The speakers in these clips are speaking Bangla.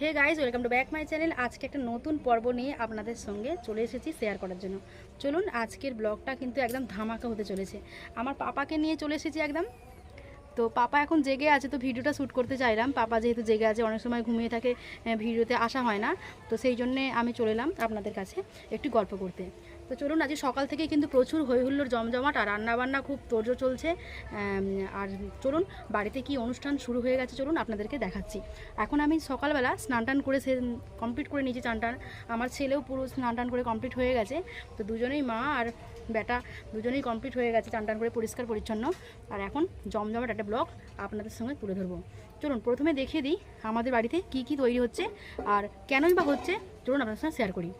Hey guys welcome to back my channel আজকে একটা নতুন পর্ব নিয়ে আপনাদের সঙ্গে চলে এসেছি শেয়ার করার জন্য। চলুন, আজকের ব্লগটা কিন্তু একদম ধামাকা হতে চলেছে। আমার পাপাকে নিয়ে চলে এসেছি একদম। তো পাপা এখন জেগে আছে, তো ভিডিওটা শ্যুট করতে চাইলাম। পাপা যেহেতু জেগে আছে, অনেক সময় ঘুমিয়ে থাকে ভিডিওতে আসা হয় না। তো সেই জন্যে আমি চলে এলাম আপনাদের কাছে একটু গল্প করতে। তো চলুন, আজকে সকাল থেকে কিন্তু প্রচুর হইহুল্লোর জমজমাট আর রান্নাবান্না খুব তোড়জোড় চলছে। আর চলুন, বাড়িতে কি অনুষ্ঠান শুরু হয়ে গেছে চলুন আপনাদেরকে দেখাচ্ছি। এখন আমি সকালবেলা স্নান টান করে সে কমপ্লিট করে নিয়েছি চান টান আমার ছেলেও পুরো স্নান টান করে কমপ্লিট হয়ে গেছে। তো দুজনেই মা আর বেটা দুজনেই কমপ্লিট হয়ে গেছে চান টান করে পরিষ্কার পরিচ্ছন্ন। আর এখন জমজমাট একটা ব্লগ আপনাদের সঙ্গে তুলে ধরবো। চলুন, প্রথমে দেখিয়ে দিই আমাদের বাড়িতে কি কি তৈরি হচ্ছে আর কেনই বা হচ্ছে। চলুন আপনাদের সঙ্গে শেয়ার করি।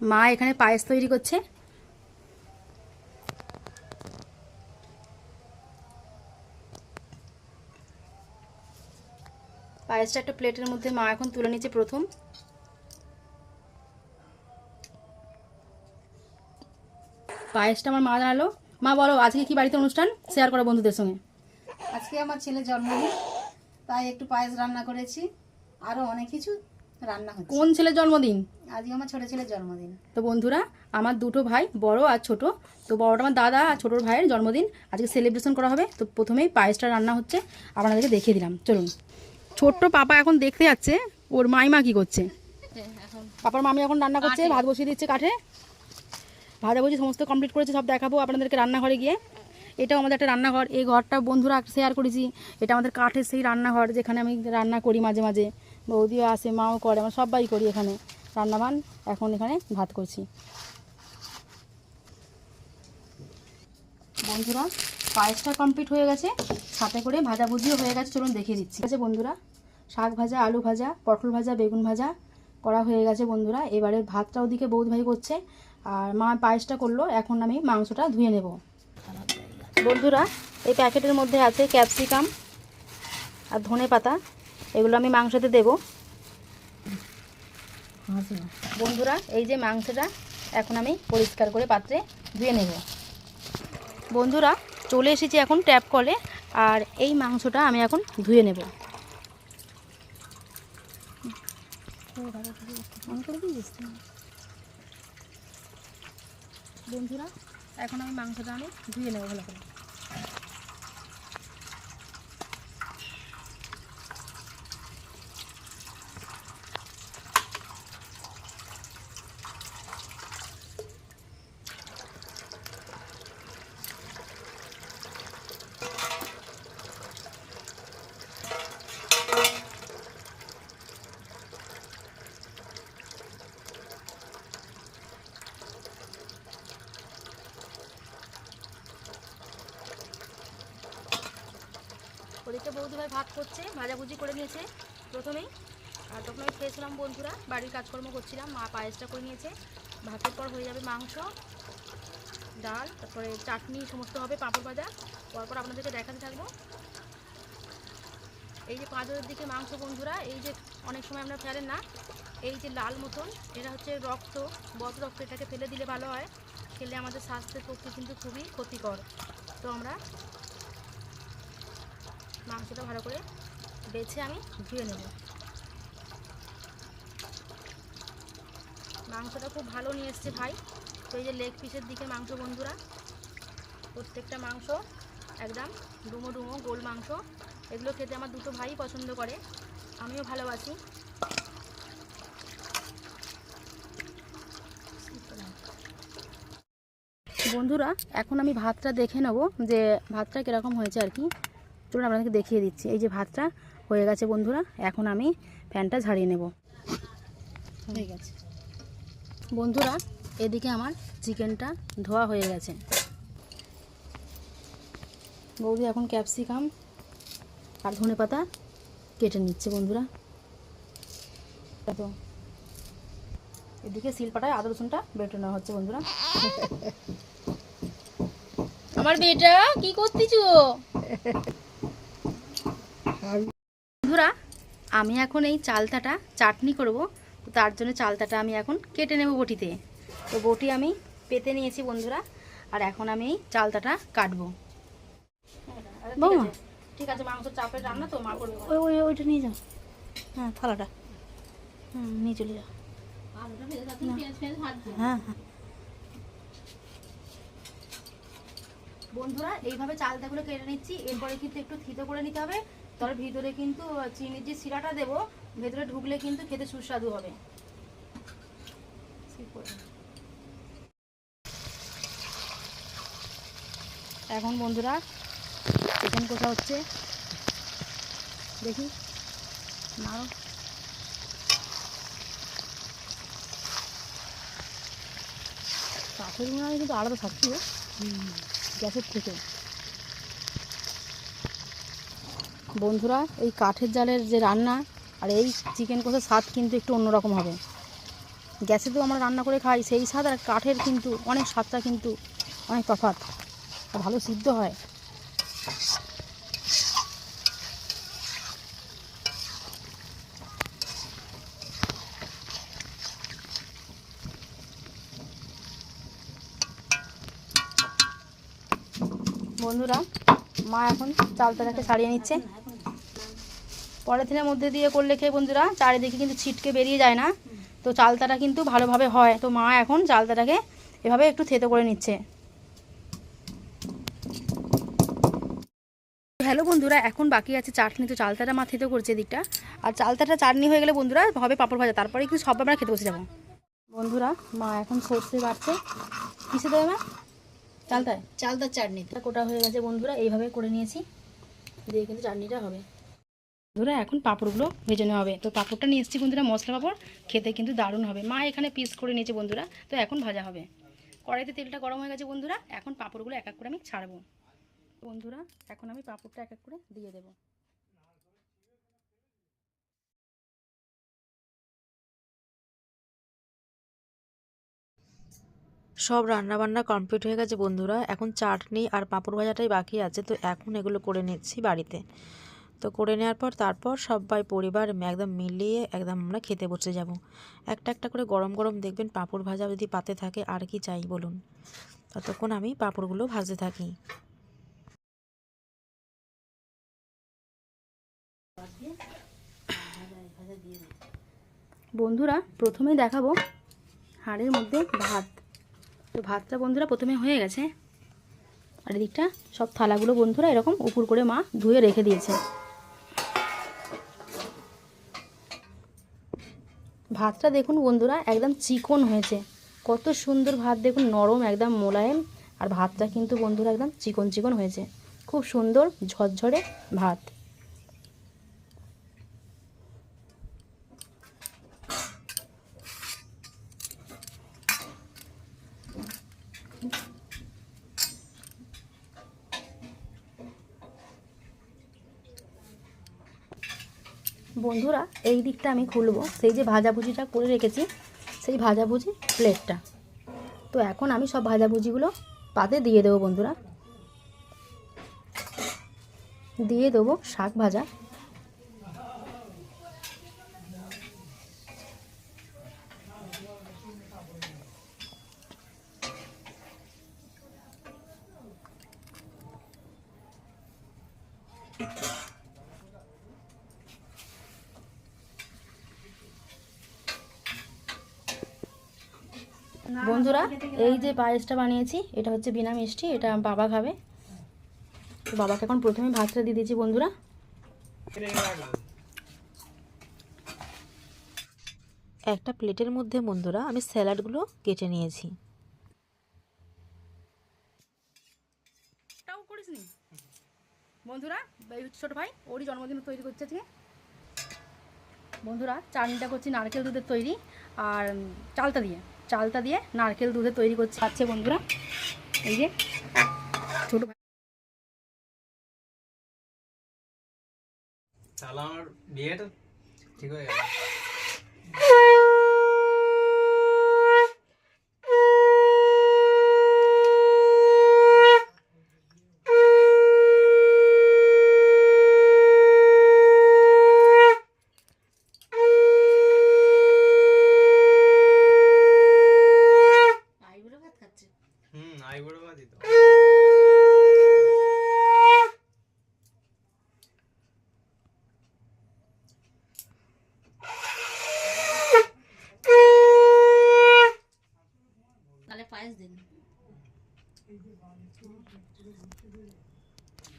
মা এখানে পায়েস তৈরি করছে। পায়েসটা একটা প্লেটের মধ্যে মা এখন তুলে নিচ্ছে প্রথম। পায়েসটা আমার মা জানালো মা, বলো, আজকে কি বাড়িতে অনুষ্ঠান? শেয়ার করো বন্ধুদের সঙ্গে। আজকে আমার ছেলের জন্মদিন, তাই একটু পায়েস রান্না করেছি। আরও অনেক কিছু রান্না হচ্ছে। কোন ছেলের জন্মদিন? আজকে আমার ছোট ছেলের জন্মদিন। তো বন্ধুরা আমার দুটো ভাই বড় আর ছোট। তো বড়টা আমার দাদা আর ছোটোর ভাইয়ের জন্মদিন। আজকে সেলিব্রেশন করা হবে। তো প্রথমেই পায়েসটা রান্না হচ্ছে। আপনাদেরকে দেখিয়ে দিলাম। চলুন। ছোট্ট পাপা এখন দেখতে যাচ্ছে ওর মাইমা কি করছে। পাপার মামি এখন রান্না করছে ভাত বসিয়ে দিচ্ছে কাঠে। ভাজা ভুজি সমস্ত কমপ্লিট করেছে সব দেখাবো আপনাদেরকে রান্নাঘরে গিয়ে। এটাও আমাদের একটা রান্নাঘর। এই ঘরটা বন্ধুরা শেয়ার করেছি। এটা আমাদের কাঠের সেই রান্নাঘর যেখানে আমি রান্না করি মাঝে মাঝে। বৌদিও আসে, মাও করে, আমরা সবাই করি এখানে। রান্নাবান, এখন এখানে ভাত করছি। বন্ধুরা, পায়েসটা কমপ্লিট হয়ে গেছে। সাথে করে ভাজাভুজিও হয়ে গেছে, চলুন দেখিয়ে দিচ্ছি। ঠিক আছে বন্ধুরা, শাক ভাজা, আলু ভাজা, পটল ভাজা, বেগুন ভাজা করা হয়ে গেছে বন্ধুরা। এবারে ভাতটা ওদিকে বৌদ ভাই করছে। আর মা পায়েসটা করল, এখন আমি মাংসটা ধুয়ে নেব। বন্ধুরা, এই প্যাকেটের মধ্যে আছে ক্যাপসিকাম আর ধনে পাতা এগুলো আমি মাংসতে দেব। বন্ধুরা এই যে মাংসটা এখন আমি পরিষ্কার করে পাত্রে ধুয়ে নেব। বন্ধুরা চলে এসেছি এখন ট্যাপ কলে আর এই মাংসটা আমি এখন ধুয়ে নেব। বন্ধুরা এখন আমি মাংসটা আমি ধুয়ে নেব ভালো করে। ওদিকে বৌদি ভাই ভাত করছে, ভাজাভুজি করে নিয়েছে প্রথমেই। আর তখন আমি খেয়েছিলাম বন্ধুরা, বাড়ির কাজকর্ম করছিলাম, মা পায়েসটা করে নিয়েছে। ভাতের পর হয়ে যাবে মাংস, ডাল, তারপরে চাটনি, সমস্ত হবে পাঁপড় ভাজা। পরপর আপনাদেরকে দেখাতে থাকব। এই যে পাঁচের দিকে মাংস বন্ধুরা, এই যে অনেক সময় আমরা ফেলেন না, এই যে লাল মতন, এটা হচ্ছে রক্ত বদ রক্ত, এটাকে ফেলে দিলে ভালো হয়। খেলে আমাদের স্বাস্থ্যের পক্ষে কিন্তু খুবই ক্ষতিকর। তো আমরা মাংসটা ভালো করে বেছে আমি ধুয়ে নেব। মাংসটা খুব ভালো নিয়ে এসছে ভাই। তো এই যে লেগ পিসের দিকে মাংস, বন্ধুরা, প্রত্যেকটা মাংস একদম ডুমো ডুমো গোল মাংস। এগুলো খেতে আমার দুটো ভাই পছন্দ করে, আমিও ভালোবাসি। বন্ধুরা, এখন আমি ভাতটা দেখে নেব যে ভাতটা কীরকম হয়েছে আর কি। চলুন আপনাদেরকে দেখিয়ে দিচ্ছি। এই যে ভাতটা হয়ে গেছে বন্ধুরা, এখন আমি ফ্যানটা ঝাড়িয়ে নেব। হয়ে গেছে। বন্ধুরা, এদিকে আমার চিকেনটা ধোয়া হয়ে গেছে। বৌদি এখন ক্যাপসিকাম আর ধনে পাতা কেটে নিচ্ছে বন্ধুরা। তো এদিকে শিলপাটায় আদা রসুনটা বেটে নেওয়া হচ্ছে বন্ধুরা। আমার বেটা, কি করতেছো বন্ধুরা আমি এখন এই চালতাটা চাটনি করব। তো তার জন্য চালতাটা আমি এখন কেটে নেব বটিতে। তো বটি আমি পেতে নিয়েছি বন্ধুরা আর এখন আমি এই চালতাটা কাটবো। ঠিক আছে? মাংস চাপের রান্না তো মা করবে। ওই ওই ওইটা নিয়ে যাও। হ্যাঁ থালাটা। হুম নিয়ে চলে যাও। হ্যাঁ হ্যাঁ। বন্ধুরা এইভাবে চালতাগুলো কেটে নিচ্ছি। এরপরে কিন্তু একটু থিতো করে নিতে হবে। তার ভিতরে কিন্তু চিনির যে শিরাটা দেবো ভেতরে ঢুকলে কিন্তু খেতে সুস্বাদু হবে। এখন বন্ধুরা চিকেন কোথা হচ্ছে। দেখি। নাও। কাঠের উনানে কিন্তু আলাদা থাকছিল গ্যাসের থেকে। বন্ধুরা, এই কাঠের জালের যে রান্না আর এই চিকেন কষার স্বাদ কিন্তু একটু অন্যরকম হবে। গ্যাসে তো আমরা রান্না করে খাই, সেই স্বাদ আর কাঠের কিন্তু অনেক স্বাদটা কিন্তু অনেক তফাৎ। ভালো সিদ্ধ হয়। বন্ধুরা, মা এখন চালতাটাকে ছাড়িয়ে নিচ্ছে। পলিথিনের মধ্যে দিয়ে করলে খেয়ে বন্ধুরা চারিদিকে কিন্তু ছিটকে বেরিয়ে যায় না। তো চালতাটা কিন্তু ভালোভাবে হয়। তো মা এখন চালতাটাকে এভাবে একটু থেতো করে নিচ্ছে। হ্যালো বন্ধুরা এখন বাকি আছে চাটনি। তো চালতাটা মা থেতো করছে এদিকটা। আর চালতাটা চাটনি হয়ে গেলে বন্ধুরা হবে পাঁপড় ভাজা। তারপরে কিন্তু সব আমরা খেতে বসে যাব। বন্ধুরা মা এখন সর্ষে বাড়ছে কিসে দেবে মা? চালতায়? চালতার চাটনিতে এটা কোটা হয়ে গেছে বন্ধুরা এইভাবে করে নিয়েছি। দিয়ে কিন্তু চাটনিটা হবে। বন্ধুরা এখন পাঁপড়গুলো ভেজে নেওয়া হবে। তো পাঁপড়টা নিয়ে এসেছি বন্ধুরা, মশলা পাঁপড়। খেতে কিন্তু দারুণ হবে। মা এখানে পিস করে নিয়েছে বন্ধুরা। তো এখন ভাজা হবে। কড়াইতে তেলটা গরম হয়ে গেছে বন্ধুরা। এখন পাঁপড়গুলো এক এক করে আমি ছাড়বো। বন্ধুরা, এখন আমি পাঁপড়টা এক এক করে দিয়ে দেবো। সব রান্না বান্না কমপ্লিট হয়ে গেছে বন্ধুরা। এখন চাটনি আর পাঁপড় ভাজাটাই বাকি আছে। তো এখন এগুলো করে নিচ্ছি বাড়িতে। তো করে নেওয়ার পর তারপর সবাই পরিবার একদম মিলিয়ে একদম আমরা খেতে বসে যাব। একটা একটা করে গরম গরম দেখবেন পাঁপড় ভাজা যদি পাতে থাকে আর কি চাই বলুন। ততক্ষণ আমি পাঁপড়গুলো ভাজতে থাকি। বন্ধুরা, প্রথমে দেখাবো হাঁড়ির মধ্যে ভাত। তো ভাতটা বন্ধুরা প্রথমে হয়ে গেছে। আর এদিকটা সব থালাগুলো বন্ধুরা এরকম উপর করে মা ধুয়ে রেখে দিয়েছে। ভাতটা দেখুন বন্ধুরা, একদম চিকন হয়েছে। কত সুন্দর ভাত দেখুন, নরম, একদম মোলায়েম। আর ভাতটা কিন্তু বন্ধুরা একদম চিকন চিকন হয়েছে। খুব সুন্দর ঝরঝরে ভাত। বন্ধুরা, এই দিকটা আমি খুলবো। সেই যে ভাজাভুজিটা করে রেখেছি, সেই ভাজাভুজি প্লেটটা তো এখন আমি সব ভাজাভুজিগুলো পাতে দিয়ে দেবো বন্ধুরা। দিয়ে দেবো শাক ভাজা। বন্ধুরা, এই যে পায়েসটা বানিয়েছি, এটা হচ্ছে বিনা মিষ্টি, এটা বাবা খাবে। বাবাকে এখন প্রথমে ভাতটা দিয়ে দিয়েছি বন্ধুরা। একটা প্লেটের মধ্যে, বন্ধুরা, আমি স্যালাডগুলো কেটে নিয়েছি। বন্ধুরা ছোট ভাই, ওরই জন্মদিন তৈরি করছে আজকে। বন্ধুরা, চাটনিটা করছি নারকেল দুধের তৈরি আর চালতা দিয়ে। চালতা দিয়ে নারকেল দুধে তৈরি করছে। খাচ্ছে বন্ধুরা। এই যে, ছোট আমার বিয়েটা ঠিক হয়ে গেল।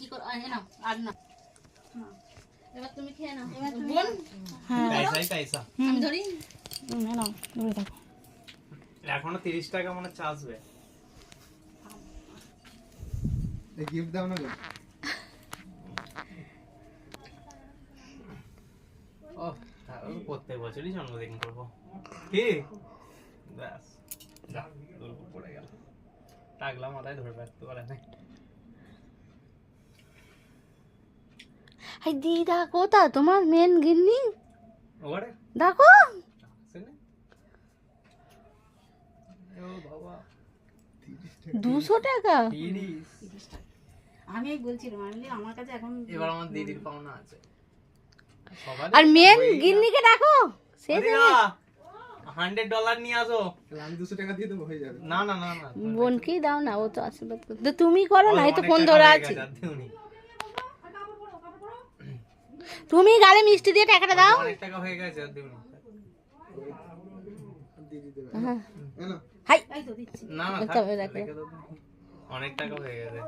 কি কর আয় আর না। হ্যাঁ। এবার তুমি খেয়ে নাও। এবার তুমি পয়সাই পয়সা আমি ধরি। না দূরে থাকো। এখনও তিরিশ টাকা মনে হচ্ছে আসবে। গিফট দাও না গো ও তাহলে প্রত্যেক বছরই জন্মদিন করব। কি? ব্যাস। যা পড়ে গেল। টাকলা মাথায় ধরে রাখতে পারে না হাই দিদা কোথা তোমার মেন গিন্নি? দেখো। শুনে ও বাবা। দুশো টাকা? আমি এই বলছিলাম আমি আমার কাছে এখন এবার আমার দিদির পাওনা আছে। আর মেন গিন্নিকে দেখো সে হান্ড্রেড ডলার নিয়ে আসো। আমি দুশো টাকা দিয়ে দেবো হয়ে যাবে। না না না না বোনকেই দাও না ও তো আশীর্বাদ তো তুমি করো না এই তো ফোন ধরে আছে। তুমি গালে মিষ্টি দিয়ে টাকাটা দাও। অনেক টাকা হয়ে গেছে আর হ্যাঁ। না হাই। অনেক টাকা হয়ে গেছে।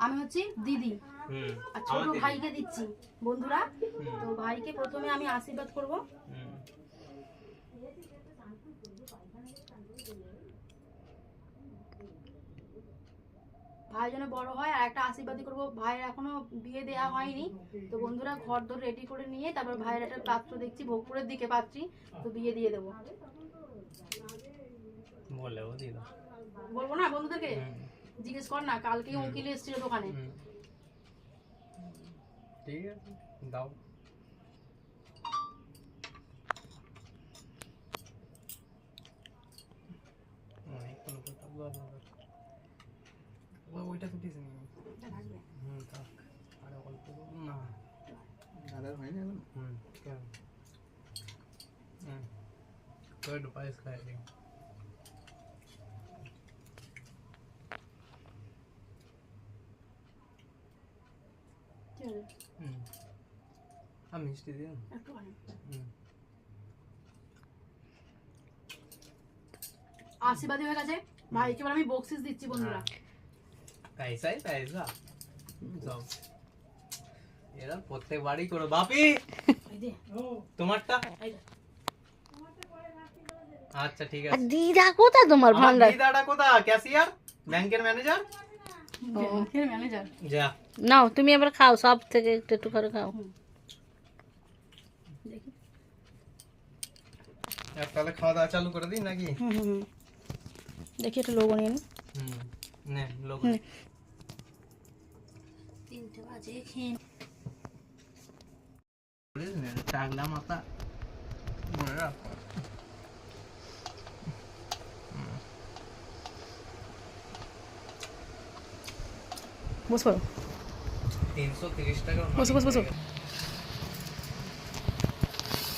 আমি হচ্ছি দিদি। হুম আর ছোট ভাইকে দিচ্ছি। বন্ধুরা তো ভাইকে প্রথমে আমি আশীর্বাদ করব হুম। ভাই যেন বড় হয় আর একটা আশীর্বাদই করব। ভাইয়ের এখনও বিয়ে দেওয়া হয়নি। তো বন্ধুরা ঘর দর রেডি করে নিয়ে তারপর ভাইয়ের একটা পাত্র দেখছি ভোগপুরের দিকে পাত্রী তো বিয়ে দিয়ে দেবো। বলব না বন্ধুদেরকে? জিজ্ঞেস কর না কালকে উকিল এসেছিল দোকানে। ঠিক আছে দাও। ওইটা তো দিস হুম থাক। আরে অল্প না। দাদার হয়নি এখন? হুম কেন? হুম। তো একটু পায়েস খাই দিও হুম। আর মিষ্টি হুম। আশীর্বাদী হয়ে গেছে। ভাইকে এবার আমি বক্সিস দিচ্ছি বন্ধুরা। পয়সাই পয়সা সব এরা প্রত্যেক বাড়ি করো বাপি এই দে, তোমারটা এই দে। আচ্ছা ঠিক আর আছে দিদা কোথা তোমার আমার ভান্ডার দিদাটা কোথা ক্যাশিয়ার ব্যাংকের ম্যানেজার ব্যাংকের ম্যানেজার যা নাও তুমি এবার খাও সব থেকে একটু একটু করে খাও দেখি আর তাহলে খাওয়া দাওয়া চালু করে দিই নাকি হুম হুম হুম। দেখি একটু লোক নিয়ে নি। হুম নে লোক হুম। তিনটে বাজে খেয়ে নি। বলিস না, টাগলা মাথা মনে রাখো বসো পড়ো। তিনশো তিরিশ টাকা বসো, বসো, বসো।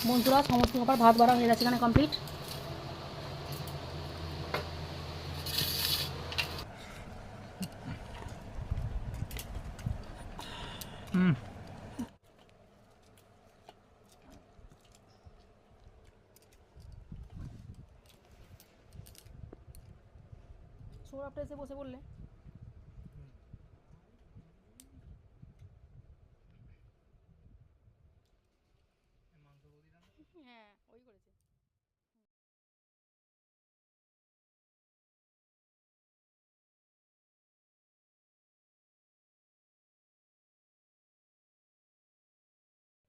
বন্ধুরা সমস্ত খাবার ভাত বাড়া হয়ে গেছে এখানে কমপ্লিট সৌরভটা এসে বসে বললে? হ্যাঁ ওই করেছে।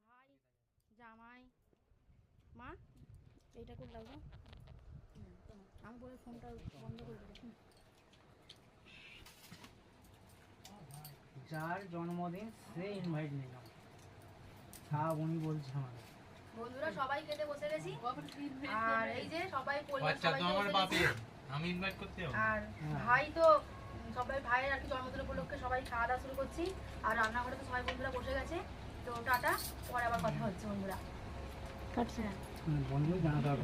ভাই জামাই মা এইটা করে লাগবে আমি বলে ফোনটা বন্ধ করে দেবো যার জন্মদিন সে ইনভাইট নিলাম শ্রাবণী বলছে আমাকে বন্ধুরা সবাই খেতে বসে গেছি। আর এই যে সবাই আচ্ছা তো সবাই আমার বাপি আমি ইনভাইট করতে যাব? আর ভাই তো সবাই ভাইয়ের আর কি জন্মদিন উপলক্ষে সবাই খাওয়া দাওয়া শুরু করছি। আর রান্নাঘরে তো সবাই বন্ধুরা বসে গেছে। তো টাটা পরে আবার কথা হচ্ছে বন্ধুরা। কাটছি না। বন্ধু জানাতে হবে।